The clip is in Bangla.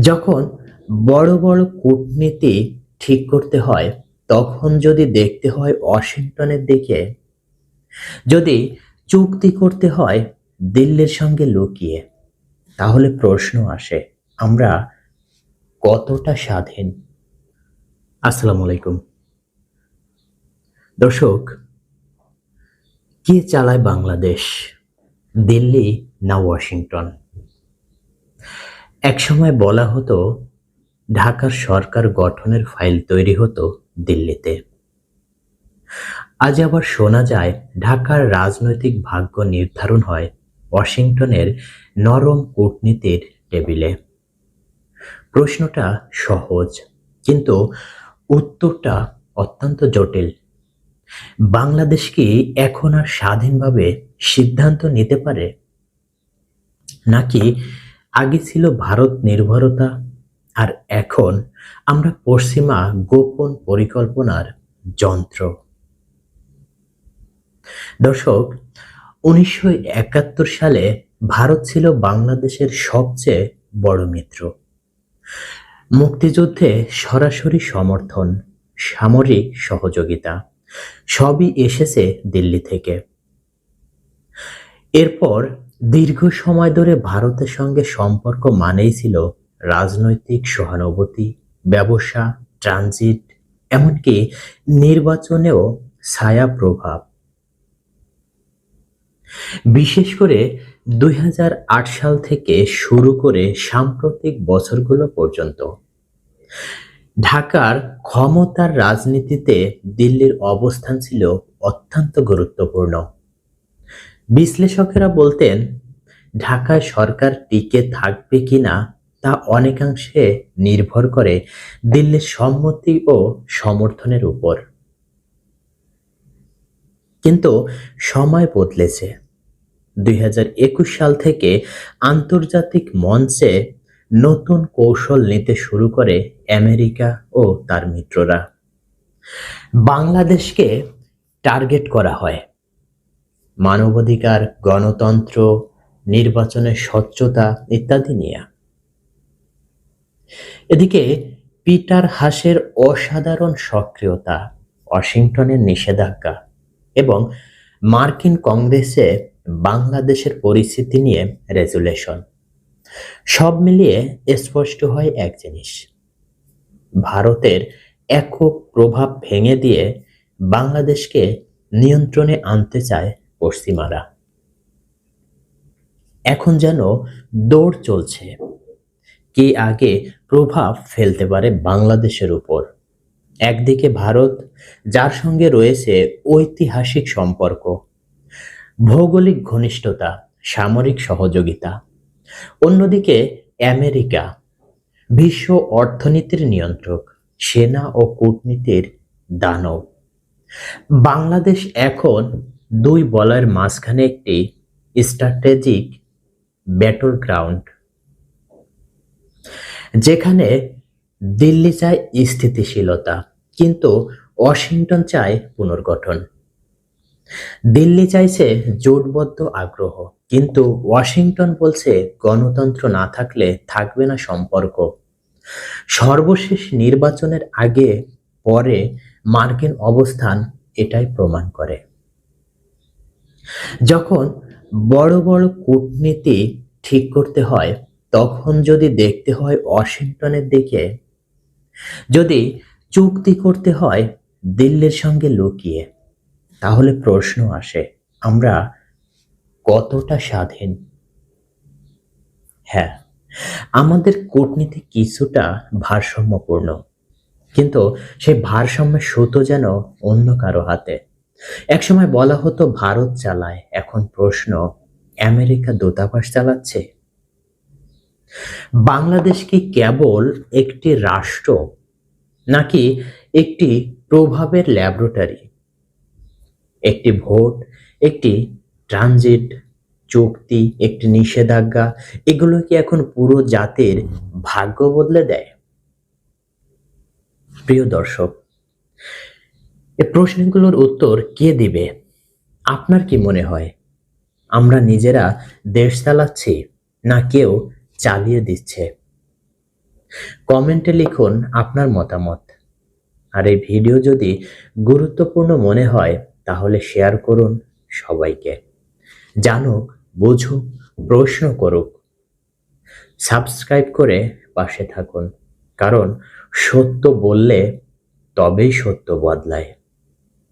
যখন বড় বড় কূটনীতি ঠিক করতে হয়, তখন যদি দেখতে হয় ওয়াশিংটনের দিকে, যদি চুক্তি করতে হয় দিল্লির সঙ্গে লুকিয়ে, তাহলে প্রশ্ন আসে, আমরা কতটা স্বাধীন? আসসালামু আলাইকুম। দর্শক, কে চালায় বাংলাদেশ? দিল্লি না ওয়াশিংটন? একসময় বলা হতো, ঢাকার সরকার গঠনের ফাইল তৈরি হতো দিল্লিতে। আজ আবার শোনা যায়, ঢাকার রাজনৈতিক ভাগ্য নির্ধারণ হয় ওয়াশিংটনের নরম কূটনীতির টেবিলে। প্রশ্নটা সহজ, কিন্তু উত্তরটা অত্যন্ত জটিল। বাংলাদেশ কি এখন আর স্বাধীনভাবে সিদ্ধান্ত নিতে পারে? নাকি আগে ছিল ভারত নির্ভরতা, আর এখন আমরা পশ্চিমা গোপন পরিকল্পনার যন্ত্র। দর্শক, উনিশশো একাত্তর সালে ভারত ছিল বাংলাদেশের সবচেয়ে বড় মিত্র। মুক্তিযুদ্ধে সরাসরি সমর্থন, সামরিক সহযোগিতা, সবই এসেছে দিল্লি থেকে। এরপর দীর্ঘ সময় ধরে ভারতের সঙ্গে সম্পর্ক মানেই ছিল রাজনৈতিক সহানুভূতি, ব্যবসা, ট্রানজিট, এমনকি নির্বাচনেও ছায়া প্রভাব। বিশেষ করে দুই হাজার আট সাল থেকে শুরু করে সাম্প্রতিক বছরগুলো পর্যন্ত। ঢাকার ক্ষমতার রাজনীতিতে দিল্লির অবস্থান ছিল অত্যন্ত গুরুত্বপূর্ণ। বিশ্লেষকেরা বলতেন, ঢাকায় সরকার টিকে থাকবে কিনা তা অনেকাংশে নির্ভর করে দিল্লির সম্মতি ও সমর্থনের উপর। কিন্তু সময় বদলেছে। দুই হাজার একুশ সাল থেকে আন্তর্জাতিক মঞ্চে নতুন কৌশল নিতে শুরু করে আমেরিকা ও তার মিত্ররা। বাংলাদেশকে টার্গেট করা হয়। মানবাধিকার, গণতন্ত্র নির্বাচনের স্বচ্ছতা ইত্যাদি নিয়ে। এদিকে পিটার হাসের অসাধারণ সক্রিয়তা, ওয়াশিংটনের নিষেধাজ্ঞা এবং মার্কিন কংগ্রেসে বাংলাদেশের পরিস্থিতি নিয়ে রেজুলেশন, সব মিলিয়ে স্পষ্ট হয় এক জিনিস। ভারতের একক প্রভাব ভেঙে দিয়ে বাংলাদেশকে নিয়ন্ত্রণে আনতে চায় পশ্চিমারা। এখন যেন দৌড় চলছে। কে আগে প্রভাব ফেলতে পারে বাংলাদেশের উপর। একদিকে ভারত, যার সঙ্গে রয়েছে ঐতিহাসিক সম্পর্ক, ভৌগোলিক ঘনিষ্ঠতা, সামরিক সহযোগিতা। অন্যদিকে আমেরিকা, বিশ্ব অর্থনীতির নিয়ন্ত্রক, সেনা ও কূটনীতির দানব। বাংলাদেশ এখন দুই বলয়ের মাঝখানে একটি স্ট্র্যাটেজিক ব্যাটল গ্রাউন্ড যেখানে দিল্লি চায় স্থিতিশীলতা, কিন্তু ওয়াশিংটন চায় পুনর্গঠন। দিল্লি চাইছে জোটবদ্ধ আগ্রহ, কিন্তু ওয়াশিংটন বলছে গণতন্ত্র না থাকলে থাকবে না সম্পর্ক। সর্বশেষ নির্বাচনের আগে পরে মার্কিন অবস্থান এটাই প্রমাণ করে। যখন বড় বড় কূটনীতি ঠিক করতে হয়, তখন যদি দেখতে হয় ওয়াশিংটনের দিকে, যদি চুক্তি করতে হয় দিল্লির সঙ্গে লুকিয়ে, তাহলে প্রশ্ন আসে, আমরা কতটা স্বাধীন? হ্যাঁ আমাদের কূটনীতি কিছুটা ভারসাম্যপূর্ণ, কিন্তু সেই ভারসাম্যের সুতো যেন অন্য কারও হাতে। একসময় বলা হতো, ভারত চালায়। এখন প্রশ্ন, আমেরিকা দূতাবাস চালাচ্ছে? বাংলাদেশ কি কেবল একটি রাষ্ট্র, নাকি একটি প্রভাবের ল্যাবরেটরি? একটি ভোট, একটি ট্রানজিট, চুক্তি, একটি নিষেধাজ্ঞা, এগুলো কি এখন পুরো জাতির ভাগ্য বদলে দেয়? প্রিয় দর্শক এই প্রশ্নগুলোর উত্তর কে দিবে? আপনার কি মনে হয়? আমরা নিজেরা দেশ চালাচ্ছি না কেউ চালিয়ে দিচ্ছে? কমেন্টে লিখুন আপনার মতামত। আর এই ভিডিও যদি গুরুত্বপূর্ণ মনে হয়, তাহলে শেয়ার করুন সবাইকে। জানুক, বুঝুক, প্রশ্ন করুক। সাবস্ক্রাইব করে পাশে থাকুন। কারণ সত্য বললে তবেই সত্য বদলায়।